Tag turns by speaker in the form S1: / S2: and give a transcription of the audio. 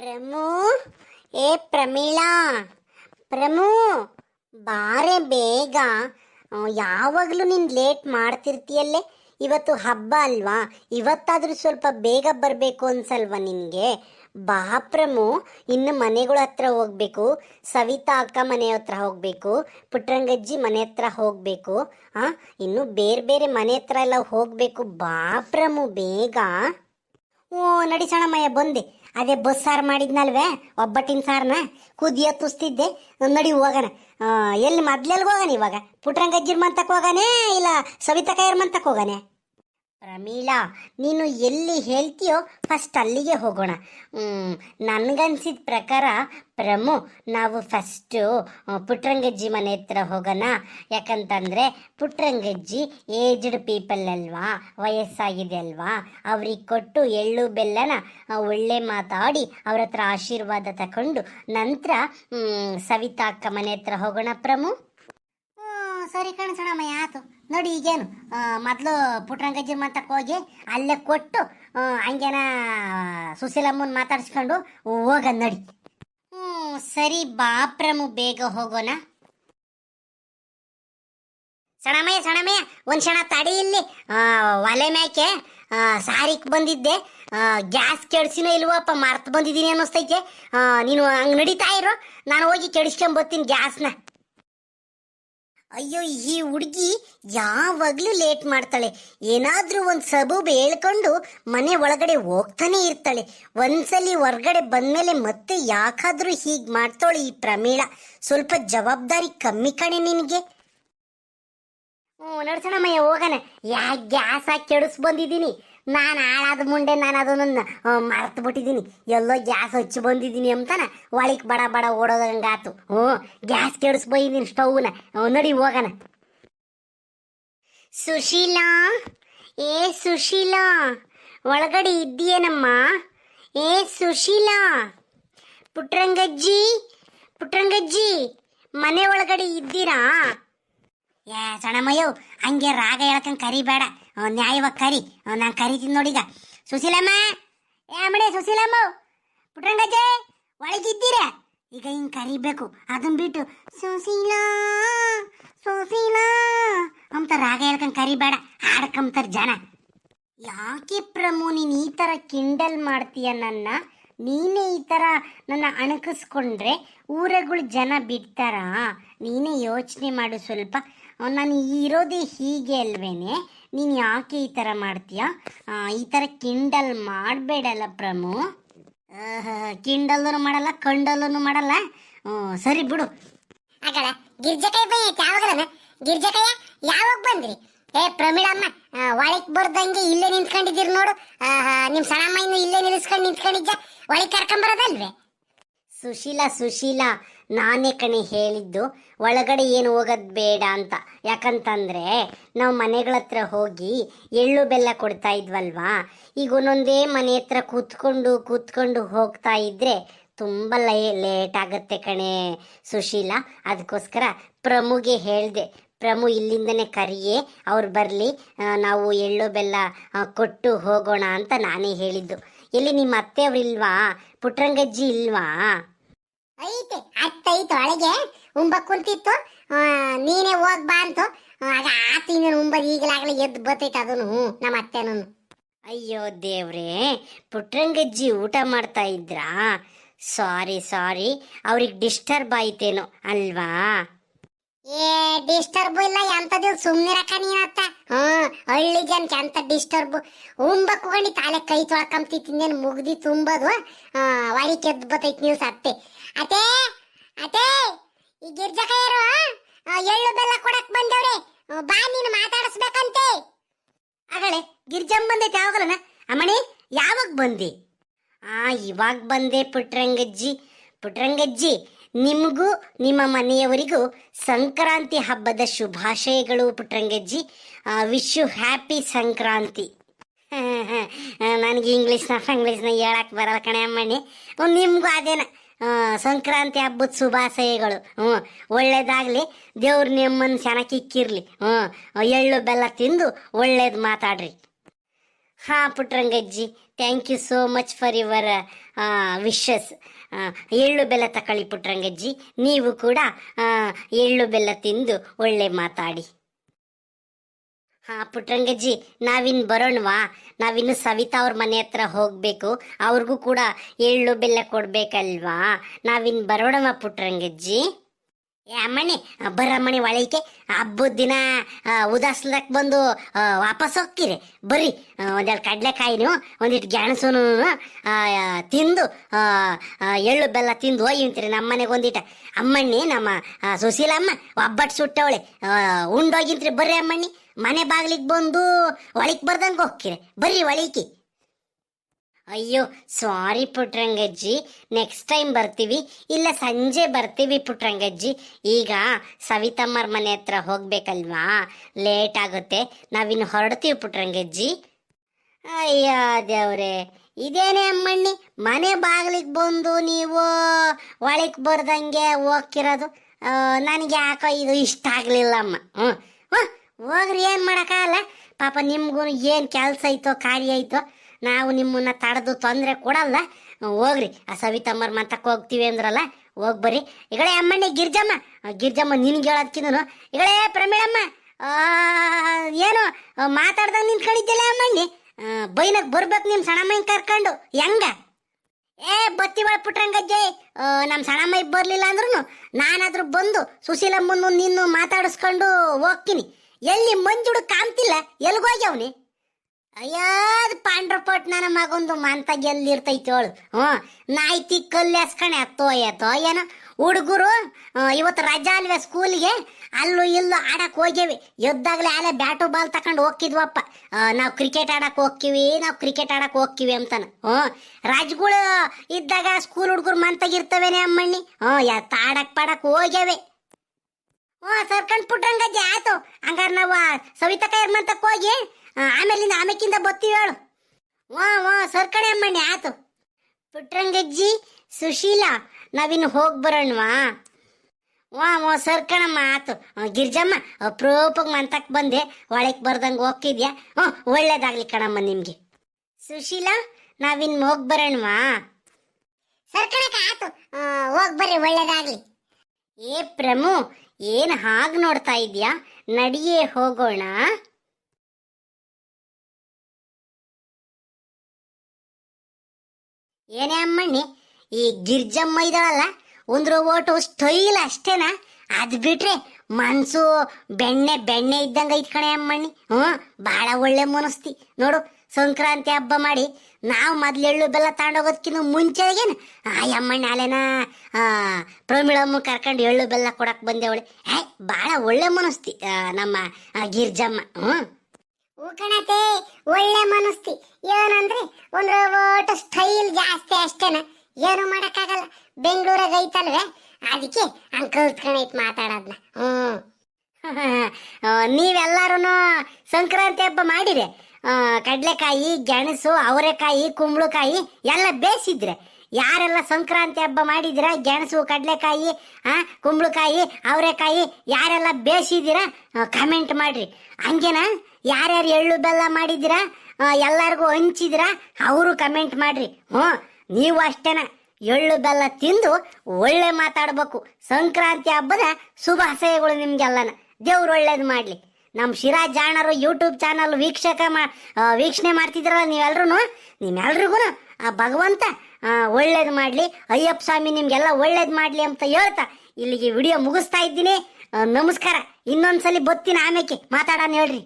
S1: ಪ್ರಮು, ಏ ಪ್ರಮೀಳಾ, ಪ್ರಮು, ಬಾರೆ ಬೇಗ ಯಾವಾಗಲೂ ನೀನು ಲೇಟ್ ಮಾಡ್ತಿರ್ತೀಯಲ್ಲೇ? ಇವತ್ತು ಹಬ್ಬ ಅಲ್ವಾ? ಇವತ್ತಾದರೂ ಸ್ವಲ್ಪ ಬೇಗ ಬರಬೇಕು ಅನ್ಸಲ್ವಾ ನಿನಗೆ? ಬಾ ಪ್ರಮು, ಇನ್ನು ಮನೆಗಳ ಹತ್ರ ಹೋಗ್ಬೇಕು. ಸವಿತಾ ಅಕ್ಕ ಮನೆ ಹತ್ರ ಹೋಗ್ಬೇಕು. ಪುಟ್ರಂಗಜ್ಜಿ ಮನೆ ಹತ್ರ ಹೋಗ್ಬೇಕು. ಆ, ಇನ್ನು ಬೇರೆ ಬೇರೆ ಮನೆ ಹತ್ರ ಎಲ್ಲ ಹೋಗ್ಬೇಕು. ಬಾ ಪ್ರಮು, ಬೇಗ. ಓ, ನಡಿ ಸಣಮಯ್ಯ ಬಂದೆ. ಅದೇ ಬಸ್ ಸಾರು ಮಾಡಿದ್ನಲ್ವೇ, ಒಬ್ಬಟ್ಟಿನ ಸಾರನ್ನ ಕುದಿಯ ತುಸ್ತಿದ್ದೆ ನಡಿ ಹೋಗೋಣ. ಎಲ್ಲಿ ಮೊದ್ಲೆಲ್ಗೆ ಹೋಗೋಣ ಇವಾಗ? ಪುಟ್ರಂಗಜ್ಜಿರ್ ಮಂತಕ್ಕೆ ಹೋಗಾನೆ ಇಲ್ಲ ಸವಿತಾ ಕೈಯರ್ ಮಂತಕ್ಕೆ ಹೋಗಾನೆ ಪ್ರಮೀಳಾ ನೀನು ಎಲ್ಲಿ ಹೇಳ್ತೀಯೋ ಫಸ್ಟ್ ಅಲ್ಲಿಗೆ ಹೋಗೋಣ. ನನಗನ್ಸಿದ ಪ್ರಕಾರ ಪ್ರಮು, ನಾವು ಫಸ್ಟು ಪುಟ್ರಂಗಜ್ಜಿ ಮನೆ ಹತ್ರ ಹೋಗೋಣ. ಯಾಕಂತಂದರೆ ಪುಟ್ರಂಗಜ್ಜಿ ಏಜ್ಡ್ ಪೀಪಲ್ ಅಲ್ವಾ, ವಯಸ್ಸಾಗಿದೆ ಅಲ್ವಾ, ಅವ್ರಿಗೆ ಕೊಟ್ಟು ಎಳ್ಳು, ಬೆಲ್ಲನ ಒಳ್ಳೆ ಮಾತಾಡಿ ಅವ್ರ ಹತ್ರ ಆಶೀರ್ವಾದ ತಗೊಂಡು ನಂತರ ಸವಿತಾ ಅಕ್ಕ ಮನೆ ಹತ್ರ ಹೋಗೋಣ ಪ್ರಮು. ಸರಿ ಕಣಸಣಮ್ಮಯ್ಯ ಆತು ನೋಡಿ ಈಗೇನು ಮೊದಲು ಪುಟ್ರಂಗಜ್ಜಿ ಮಾತಕ್ಕೆ ಹೋಗಿ ಅಲ್ಲೇ ಕೊಟ್ಟು ಹಂಗೇನ ಸುಶೀಲಮ್ಮನ ಮಾತಾಡ್ಸ್ಕೊಂಡು ಹೋಗ ನಡಿ. ಹ್ಞೂ ಸರಿ ಬಾಪ್ರಮು ಬೇಗ ಹೋಗೋಣ. ಸಣಮಯ್ಯ ಸಣಮಯ್ಯ ಒಂದು ಕ್ಷಣ ತಡಿ ಇಲ್ಲಿ. ಒಲೆ ಮ್ಯಾಕೆ ಸಾರಿಗೆ ಬಂದಿದ್ದೆ. ಗ್ಯಾಸ್ ಕೆಡ್ಸಿನೋ ಇಲ್ವಪ್ಪ ಮರ್ತು ಬಂದಿದ್ದೀನಿ ಅನ್ನಿಸ್ತೈತೆ. ನೀನು ಹಂಗೆ ನಡೀತಾ ಇರೋ. ನಾನು ಹೋಗಿ ಕೆಡಿಸ್ಕೊಂಬರ್ತೀನಿ ಗ್ಯಾಸ್ನ. ಅಯ್ಯೋ, ಈ ಹುಡುಗಿ ಯಾವಾಗಲೂ ಲೇಟ್ ಮಾಡ್ತಾಳೆ. ಏನಾದರೂ ಒಂದು ಸಬೂಬ್ ಹೇಳ್ಕೊಂಡು ಮನೆ ಒಳಗಡೆ ಹೋಗ್ತಾನೆ ಇರ್ತಾಳೆ. ಒಂದ್ಸಲಿ ಹೊರ್ಗಡೆ ಬಂದ್ಮೇಲೆ ಮತ್ತೆ ಯಾಕಾದ್ರೂ ಹೀಗೆ ಮಾಡ್ತಾಳೆ ಈ ಪ್ರಮೀಳ. ಸ್ವಲ್ಪ ಜವಾಬ್ದಾರಿ ಕಮ್ಮಿ ಕಣೆ ನಿನಗೆ. ಹ್ಞೂ ನಡ್ಸಣಮ್ಮಯ್ಯ ಹೋಗೋಣ. ಯಾ, ಗ್ಯಾಸ್ ಹಾಕಿ ಕೆಡಿಸ್ ಬಂದಿದ್ದೀನಿ ನಾನು ಹಾಳಾದ ಮುಂಡೆ ನಾನು ಅದನ್ನು ಮರ್ತು ಬಿಟ್ಟಿದ್ದೀನಿ ಎಲ್ಲೋ ಗ್ಯಾಸ್ ಹಚ್ಚಿ ಬಂದಿದ್ದೀನಿ ಅಂತಾನ. ಒಳಗೆ ಬಡ ಬಡ ಓಡೋದಂಗಾತು ಹ್ಞೂ, ಗ್ಯಾಸ್ ಕೆಡಿಸ್ ಸ್ಟೌವ್ನ. ನಡಿ ಹೋಗೋಣ. ಸುಶೀಲಾ, ಏ ಸುಶೀಲಾ, ಒಳಗಡೆ ಇದ್ದೀಯೇನಮ್ಮ? ಏ ಸುಶೀಲಾ ಪುಟ್ರಂಗಜ್ಜಿ ಪುಟ್ರಂಗಜ್ಜಿ ಮನೆ ಒಳಗಡೆ ಇದ್ದೀರಾ? ಏ, ಸಣ್ಣಮ್ಮಯ್ಯೋ, ಹಂಗೆ ರಾಗ ಹೇಳ್ಕಂಗ್ ಕರಿಬೇಡ. ಅವ್ನ್ ನ್ಯಾಯವಾಗಿ ಕರಿ. ನಾನು ಕರಿತೀನಿ ನೋಡಿಗ ಸುಶೀಲಮ್ಮ, ಏ, ಅಮ್ಮಡೆ, ಸುಶೀಲಮ್ಮ ಪುಟ್ರಂಗಜ್ಜೆ ಒಳಗಿದ್ದೀರಾ? ಈಗ ಹಿಂಗ್ ಕರಿಬೇಕು. ಅದನ್ ಬಿಟ್ಟು, ಸುಶೀಲಾ ಸುಶೀಲಾ ಅಂತ ರಾಗ ಹೇಳ್ಕಂಗ್ ಕರಿಬೇಡ. ಹಾಡ್ಕಂತಾರ ಜನ. ಯಾಕೆ ಪ್ರಮು, ನೀನು ಈ ಥರ ಕಿಂಡಲ್ ಮಾಡ್ತೀಯ ನನ್ನ? ನೀನೇ ಈ ಥರ ನನ್ನ ಅಣಕಿಸ್ಕೊಂಡ್ರೆ ಊರಗಳು ಜನ ಬಿಡ್ತಾರಾ? ನೀನೇ ಯೋಚನೆ ಮಾಡು ಸ್ವಲ್ಪ. ನಾನು ಇರೋದೇ ಹೀಗೆ ಅಲ್ವೇನೆ? ನೀನು ಯಾಕೆ ಈ ಥರ ಮಾಡ್ತೀಯ? ಈ ಥರ ಕಿಂಡಲ್ ಮಾಡಬೇಡಲ್ಲ ಪ್ರಮು. ಕಿಂಡಲ್ಲೂ ಮಾಡಲ್ಲ ಕಂಡಲ್ಲೂ ಮಾಡಲ್ಲ. ಸರಿ ಬಿಡು.
S2: ಆಗಲ್ಲ ಗಿರ್ಜಕೈ ಬೈ ಯಾವಾಗಲನ ಗಿರ್ಜಕಾಯ ಯಾವಾಗ ಬಂದ್ರಿ? ಏ ಪ್ರಮೀಳಮ್ಮ ಒಳಗ್ ಬರ್ದಂಗೆ ಇಲ್ಲೇ ನಿಂತ್ಕೊಂಡಿದ್ದೀರಿ ನೋಡು. ಆಹಾ, ನಿಮ್ ಸಣ್ಣಮ್ಮ ಇನ್ನು ಇಲ್ಲೇ ನಿಲ್ಲಿಸ್ಕೊಂಡು ನಿಂತ್ಕೊಂಡಿದ್ದ ಒಳಗೆ ಕರ್ಕೊಂಬರೋದಲ್ವೇ
S1: ಸುಶೀಲ ಸುಶೀಲ ನಾನೇ ಕಣೆ ಹೇಳಿದ್ದು, ಒಳಗಡೆ ಏನು ಹೋಗೋದು ಬೇಡ ಅಂತ. ಯಾಕಂತಂದ್ರೆ, ನಾವು ಮನೆಗಳ ಹತ್ರ ಹೋಗಿ ಎಳ್ಳು ಬೆಲ್ಲ ಕೊಡ್ತಾ ಇದ್ವಲ್ವಾ? ಈಗ ಒಂದೊಂದೇ ಮನೆ ಹತ್ರ ಕೂತ್ಕೊಂಡು ಕೂತ್ಕೊಂಡು ಹೋಗ್ತಾ ಇದ್ರೆ ತುಂಬ ಲೈ, ಲೇಟ್ ಆಗುತ್ತೆ ಕಣೆ ಸುಶೀಲ. ಅದಕ್ಕೋಸ್ಕರ ಪ್ರಮುಗೆ ಹೇಳಿದೆ, ಪ್ರಮು ಇಲ್ಲಿಂದನೇ ಕರಿಯೇ, ಅವ್ರು ಬರಲಿ ನಾವು ಎಳ್ಳು ಬೆಲ್ಲ ಕೊಟ್ಟು ಹೋಗೋಣ ಅಂತ ನಾನೇ ಹೇಳಿದ್ದು. ಎಲ್ಲಿ ನಿಮ್ಮ ಅತ್ತೆಯವ್ರಿಲ್ವಾ ಪುಟ್ರಂಗಜ್ಜಿ ಇಲ್ವಾ?
S2: ಐತೆ ಅತ್ತೈತು ಒಳಗೆ ಉಂಬ ಕುಂತಿತ್ತು. ನೀನೇ ಹೋಗ್ ಬಾ ಅಂತು. ಆಗ ಆ ಇನ್ನೇನು ಉಂಬ ಈಗಲಾಗಲೇ ಎದ್ದು ಬತ್ತೈತ ಅದನ್ನು ನಮ್ಮ ಅತ್ತೆನೂ
S1: ಅಯ್ಯೋ ದೇವ್ರೇ ಪುಟ್ರಂಗಜ್ಜಿ ಊಟ ಮಾಡ್ತಾ ಇದ್ರಾ? ಸಾರಿ ಸಾರಿ, ಅವ್ರಿಗೆ ಡಿಸ್ಟರ್ಬ್ ಆಯ್ತೇನೋ, ಅಲ್ವಾ?
S2: ಏ ಡಿಸ್ಟರ್ಬ್ ಇಲ್ಲ ಎಂತದಿಲ್ಲ ಸುಮ್ನಿರಕ ನೀನತ್ತ ಹಾ, ಹಳ್ಳಿ ಜನಕ್ಕೆ ಎಂತ ಡಿಸ್ಟರ್ಬ್ ಉಂಬಕ್ ಹೋಗಿ ತಾಲೆ ಕೈ ತೊಳ್ಕಂತಿತ್ತಿಂದೇನು ಮುಗ್ದಿ ತುಂಬದು ವಾರಿ ಕೆದ್ ಕೆದ್ದು ಬತ್ತೈತಿ ನೀವು ಸತ್ತೆ. ಅತೇ ಅತೇ ಈ ಗಿರ್ಜಕಯ್ಯರು ಎಳ್ಳು ಬೆಲ್ಲ ಕೊಡಕ್ ಬಂದವ್ರೆ. ಬಾ, ನೀನು ಮಾತಾಡಿಸ್ಬೇಕಂತೆ.
S1: ಆಗಳೆ ಗಿರ್ಜಮ್ ಬಂದೈತೆ ಯಾವಾಗಲನ? ಅಮ್ಮಣಿ, ಯಾವಾಗ ಬಂದೆ? ಆ, ಇವಾಗ ಬಂದೆ ಪುಟ್ರಂಗಜ್ಜಿ. ಪುಟ್ರಂಗಜ್ಜಿ ನಿಮಗೂ, ನಿಮ್ಮ ಮನೆಯವರಿಗೂ ಸಂಕ್ರಾಂತಿ ಹಬ್ಬದ ಶುಭಾಶಯಗಳು ಪುಟ್ರಂಗಜ್ಜಿ ವಿಶ್ ಯು ಹ್ಯಾಪಿ ಸಂಕ್ರಾಂತಿ. ನನಗೆ ಇಂಗ್ಲೀಷ್ನ ಫ್ರಂಗ್ಲೀಷ್ನ ಹೇಳಕ್ಕೆ ಬರಲ್ಲ ಕಣೆ ಅಮ್ಮಣ್ಣಿ. ನಿಮಗೂ ಅದೇನ ಸಂಕ್ರಾಂತಿ ಹಬ್ಬದ ಶುಭಾಶಯಗಳು. ಹ್ಞೂ ಒಳ್ಳೇದಾಗಲಿ, ದೇವ್ರು ನಿಮ್ಮನ್ನು ಚೆನ್ನಾಗಿ ಇಕ್ಕಿರಲಿ ಹ್ಞೂ ಎಳ್ಳು ಬೆಲ್ಲ ತಿಂದು ಒಳ್ಳೇದು ಮಾತಾಡ್ರಿ. ಹಾಂ ಪುಟ್ರಂಗಜ್ಜಿ thank you so much for your wishes ಎಳ್ಳು ಬೆಲ್ಲ ತಕೊಳ್ಳಿ ಪುಟ್ರಂಗಜ್ಜಿ, ನೀವು ಕೂಡ ಎಳ್ಳು ಬೆಲ್ಲ ತಿಂದು ಒಳ್ಳೆ ಮಾತಾಡಿ. ಹಾ ಪುಟ್ರಂಗಜ್ಜಿ ನಾವಿನ್ನು ಬರೋಣವಾ? ನಾವಿನ್ನು ಸವಿತಾ ಅವ್ರ ಮನೆ ಹತ್ರ ಹೋಗಬೇಕು, ಅವ್ರಿಗೂ ಕೂಡ ಎಳ್ಳು ಬೆಲ್ಲ ಕೊಡ್ಬೇಕಲ್ವಾ? ನಾವಿನ್ನು ಬರೋಣವಾ ಪುಟ್ರಂಗಜ್ಜಿ? ಏ ಅಮ್ಮಣ್ಣಿ ಬರಮ್ಮಣಿ ಒಳಗೆ ಹಬ್ಬದ ದಿನ ಉದಾಸ್ಲಕ್ ಬಂದು ವಾಪಸ್ ಹೋಗ್ತೀರಿ. ಬರ್ರಿ ಒಂದೆರಡು ಕಡಲೆಕಾಯಿ ನೀವು ಒಂದಿಟ್ಟು ಗೆಣಸುನು ತಿಂದು ಎಳ್ಳು ಬೆಲ್ಲ ತಿಂದು ಹೋಗಿಂತೀರಿ ನಮ್ಮ ಮನೆಗೆ ಒಂದಿಟ. ಅಮ್ಮಣ್ಣಿ, ನಮ್ಮ ಸುಶೀಲ ಸುಶೀಲಮ್ಮ ಒಬ್ಬಟ್ಟು ಸುಟ್ಟವಳೆ. ಉಂಡೋಗಿಂತ್ರಿ ಬರ್ರಿ ಅಮ್ಮಣ್ಣಿ, ಮನೆ ಬಾಗಿಲಿಗೆ ಬಂದು ಒಳಗೆ ಬರ್ದಂಗೆ ಹೋಗ್ತೀರಿ. ಬರ್ರಿ ಒಳಿಕಿ. ಅಯ್ಯೋ ಸಾರಿ ಪುಟ್ರಂಗಜ್ಜಿ. ನೆಕ್ಸ್ಟ್ ಟೈಮ್ ಬರ್ತೀವಿ. ಇಲ್ಲ, ಸಂಜೆ ಬರ್ತೀವಿ ಪುಟ್ರಂಗಜ್ಜಿ. ಈಗ ಸವಿತಮ್ಮರ ಮನೆ ಹತ್ರ ಹೋಗ್ಬೇಕಲ್ವಾ? ಲೇಟ್ ಆಗುತ್ತೆ. ನಾವಿನ್ನು ಹೊರಡ್ತೀವಿ ಪುಟ್ರಂಗಜ್ಜಿ. ಅಯ್ಯ, ದೇವ್ರೆ. ಇದೇನೇ ಅಮ್ಮಣ್ಣಿ? ಮನೆ ಬಾಗಿಲಿಗೆ ಬಂದು ನೀವು ಒಳಗೆ ಬರ್ದಂಗೆ ಹೋಗ್ತಿರೋದು? ನನಗೆ ಯಾಕೋ ಇದು ಇಷ್ಟ ಆಗಲಿಲ್ಲ ಅಮ್ಮ. ಹ್ಞೂ ಹೋಗ್ರಿ, ಏನು ಮಾಡೋಕ್ಕಾಗಲ್ಲ? ಪಾಪ ನಿಮ್ಗೂ ಏನು ಕೆಲಸ ಐತೋ ಕಾರ್ಯ ಐತೋ ನಾವು ನಿಮ್ಮನ್ನ ತಡೆದು ತೊಂದರೆ ಕೊಡಲ್ಲ. ಹೋಗ್ರಿ, ಆ ಸವಿತಮ್ಮರ್ ಹೋಗ್ತೀವಿ ಅಂದ್ರಲ್ಲ, ಹೋಗಿ ಬರ್ರಿ. ಈಗಳೇ ಅಮ್ಮಣ್ಣಿ ಗಿರ್ಜಮ್ಮ ಗಿರ್ಜಮ್ಮ ನಿನ್ಗೆ ಹೇಳೋದ್ಕಿಂದನು ಈಗಳೇ ಪ್ರಮೀಳಮ್ಮ ಏನು ಮಾತಾಡ್ದಂಗೆ ನಿಂತ್ಕೊಂಡಿದ್ದಿಲ್ಲ ಅಮ್ಮಣ್ಣಿ? ಬೈನಕ್ ಬರ್ಬೇಕು ನಿಮ್ಮ ಸಣಮ್ಮನ ಕರ್ಕೊಂಡು, ಹೆಂಗ? ಏ, ಬತ್ತಿ ಪುಟ್ರಂಗಜ್ಜೆ ನಮ್ಮ ಸಣ್ಣಮ್ಮ ಬರ್ಲಿಲ್ಲ ಅಂದ್ರೂ ನಾನಾದ್ರೂ ಬಂದು ಸುಶೀಲಮ್ಮನ್ನು ನಿನ್ನು ಮಾತಾಡಿಸ್ಕೊಂಡು ಹೋಗ್ತೀನಿ. ಎಲ್ಲಿ ಮಂಜುಡು ಕಾಣ್ತಿಲ್ಲ ಎಲ್ಗೋಗ್ಯವನಿ ಅಯ್ಯೋ, ಅದು ಪಾಂಡ್ರಪಟ್ ನನ್ನ ಮಗೊಂದು ಮಂತ ಎಲ್ಲಿರ್ತೈತಿ ಅವಳು ಹ್ಞೂ, ನಾಯ್ತಿ ಕಲ್ಲೆಸ್ಕಣೆ ಅತ್ತೋ ಎತ್ತೋ ಏನೋ. ಹುಡುಗರು ಇವತ್ತು ರಜಾ ಅಲ್ವೇ ಸ್ಕೂಲ್ಗೆ ಅಲ್ಲೂ ಇಲ್ಲೂ ಆಡಕ್ಕೆ ಹೋಗ್ಯವಿ. ಎದ್ದಾಗಲೇ ಆಲೆ ಬ್ಯಾಟು ಬಾಲ್ ತಕೊಂಡು ಹೋಗಿದ್ವಪ್ಪ ನಾವು ಕ್ರಿಕೆಟ್ ಆಡಕ್ಕೆ ಹೋಗ್ತೀವಿ, ನಾವು ಕ್ರಿಕೆಟ್ ಆಡಕ್ಕೆ ಹೋಗ್ತೀವಿ ಅಂತಾನ. ಹ್ಞೂ, ರಾಜ್ಗಳು ಇದ್ದಾಗ ಸ್ಕೂಲ್ ಹುಡುಗರು ಮಂತಾಗಿರ್ತವೇನೆ ಅಮ್ಮಣ್ಣಿ. ಹ್ಞೂ ಎತ್ತ ಆಡಕ್ ಪಾಡಕ್ ಹೋಗ್ಯವೆ. ಹ್ಞೂ, ಸರ್ಕಂಡ್ ಪುಟ್ರಂಗಜ್ಜಿ ಆಯ್ತು. ಹಂಗಾರೆ ನಾವು ಸವಿತಾ ಕೈರ್ಮಂತಕ್ಕೆ ಹೋಗಿ ಆಮೇಲಿಂದ ಆಮೇಕಿಂದ ಬತ್ತೀವಿ ಹೇಳು. ವಾ ವಾ ಸರ್ಕಣೆ ಅಮ್ಮಣ್ಣಿ, ಆತು. ಪುಟ್ರಂಗಜ್ಜಿ ಸುಶೀಲಾ ನಾವಿನ್ನು ಹೋಗಿ ಬರೋಣವಾ? ವಾ ವಾ, ಸರ್ಕಣಮ್ಮ, ಆತು. ಗಿರ್ಜಮ್ಮ ಅಪ್ರೂಪಕ್ಕೆ ಮಂತಕ್ಕೆ ಬಂದೆ. ಒಳಗೆ ಬರ್ದಂಗೆ ಹೋಗ್ತಿದ್ಯಾ? ಹ್ಞೂ, ಒಳ್ಳೇದಾಗ್ಲಿ ಕಣಮ್ಮ ನಿಮಗೆ. ಸುಶೀಲಾ ನಾವಿನ್ ಹೋಗಿ ಬರೋಣವಾ?
S2: ಸರ್ಕಣಕ ಆತು. ಹೋಗ್ ಬರ್ರಿ, ಒಳ್ಳೇದಾಗ್ಲಿ.
S1: ಏ, ಪ್ರಮು, ಏನು ಹಾಗೆ ನೋಡ್ತಾ ಇದ್ಯಾ? ನಡಿಯೇ ಹೋಗೋಣ. ಏನೇ ಅಮ್ಮಣ್ಣಿ, ಈ ಗಿರ್ಜಮ್ಮ ಇದಾಳಲ್ಲ ಒಂದ್ರ ಓಟು ಸ್ಟೈಲ್ ಅಷ್ಟೇನಾ? ಅದ್ ಬಿಟ್ರೆ ಮನ್ಸು ಬೆಣ್ಣೆ ಬೆಣ್ಣೆ ಇದ್ದಂಗ ಐತ್ ಕಣೆ ಅಮ್ಮಣ್ಣಿ. ಹ್ಞೂ ಬಹಳ ಒಳ್ಳೆ ಮನಸ್ತಿ ನೋಡು, ಸಂಕ್ರಾಂತಿ ಹಬ್ಬ ಮಾಡಿ ನಾವು ಮೊದ್ಲು ಎಳ್ಳು ಬೆಲ್ಲ ತಗೊಂಡೋಗೋದ್ಕಿಂತ ಮುಂಚೆಗೇನು? ಆ ಅಮ್ಮಣ್ಣ ಅಲೆನ ಪ್ರಮಿಳಮ್ಮ ಕರ್ಕೊಂಡು ಎಳ್ಳು ಬೆಲ್ಲ ಕೊಡಕ್ ಬಂದೇವಳೆ. ಹೇ ಬಹಳ ಒಳ್ಳೆ ಮನಸ್ತಿ ನಮ್ಮ ಗಿರ್ಜಮ್ಮ. ಹ್ಞೂ.
S2: ಊಕಣತೆ ಒಳ್ಳೆ ಮನಸ್ತಿ ಏನಂದ್ರೆ ಒಂದು ಓಟ ಸ್ಟೈಲ್ ಜಾಸ್ತಿ ಅಷ್ಟೇನ. ಏನು ಮಾಡಕ್ಕಾಗಲ್ಲ. ಬೆಂಗಳೂರಾಗ ಐತಲ್ವೇ? ಅದಕ್ಕೆ ಹಂಗ್ ಕಣೈತ್ ಮಾತಾಡೋದ್ನ. ಹ್ಞೂ
S1: ನೀವೆಲ್ಲರೂ ಸಂಕ್ರಾಂತಿ ಹಬ್ಬ ಮಾಡಿರಿ ಕಡಲೆಕಾಯಿ, ಗೆಣಸು, ಅವರೆಕಾಯಿ, ಕುಂಬಳಕಾಯಿ ಎಲ್ಲ ಬೇಯಿಸಿದ್ರೆ, ಯಾರೆಲ್ಲ ಸಂಕ್ರಾಂತಿ ಹಬ್ಬ ಮಾಡಿದಿರ ಗೆಣಸು, ಕಡಲೆಕಾಯಿ ಕುಂಬಳಕಾಯಿ, ಅವರೆಕಾಯಿ, ಯಾರೆಲ್ಲ ಬೇಯಿಸಿದ್ದೀರಾ ಕಮೆಂಟ್ ಮಾಡಿರಿ. ಹಂಗೇನ? ಯಾರ್ಯಾರು ಎಳ್ಳು ಬೆಲ್ಲ ಮಾಡಿದಿರ ಎಲ್ಲರಿಗೂ ಹಂಚಿದಿರಾ ಅವರು ಕಮೆಂಟ್ ಮಾಡ್ರಿ. ಹ್ಞೂ, ನೀವು ಅಷ್ಟೇನ ಎಳ್ಳು ಬೆಲ್ಲ ತಿಂದು ಒಳ್ಳೆ ಮಾತಾಡ್ಬೇಕು. ಸಂಕ್ರಾಂತಿ ಹಬ್ಬದ ಶುಭಾಶಯಗಳು ನಿಮ್ಗೆಲ್ಲನ. ದೇವ್ರು ಒಳ್ಳೇದು ಮಾಡಲಿ. ನಮ್ಮ ಶಿರಾ ಜಾಣರು ಯೂಟ್ಯೂಬ್ ಚಾನಲ್ ವೀಕ್ಷಕ ಮಾ ವೀಕ್ಷಣೆ ಮಾಡ್ತಿದ್ರಲ್ಲ ನೀವೆಲ್ರೂ ನಿಮ್ಮೆಲ್ರಿಗೂ ಆ ಭಗವಂತ ಒಳ್ಳೇದು ಮಾಡಲಿ. ಅಯ್ಯಪ್ಪ ಸ್ವಾಮಿ ನಿಮಗೆಲ್ಲ ಒಳ್ಳೇದು ಮಾಡಲಿ ಅಂತ ಹೇಳ್ತಾ ಇಲ್ಲಿಗೆ ವಿಡಿಯೋ ಮುಗಿಸ್ತಾ ಇದ್ದೀನಿ. ನಮಸ್ಕಾರ. ಇನ್ನೊಂದ್ಸಲಿ ಬತ್ತೀನಿ ಆಮೇಲೆ ಮಾತಾಡೋಣ ಹೇಳ್ರಿ.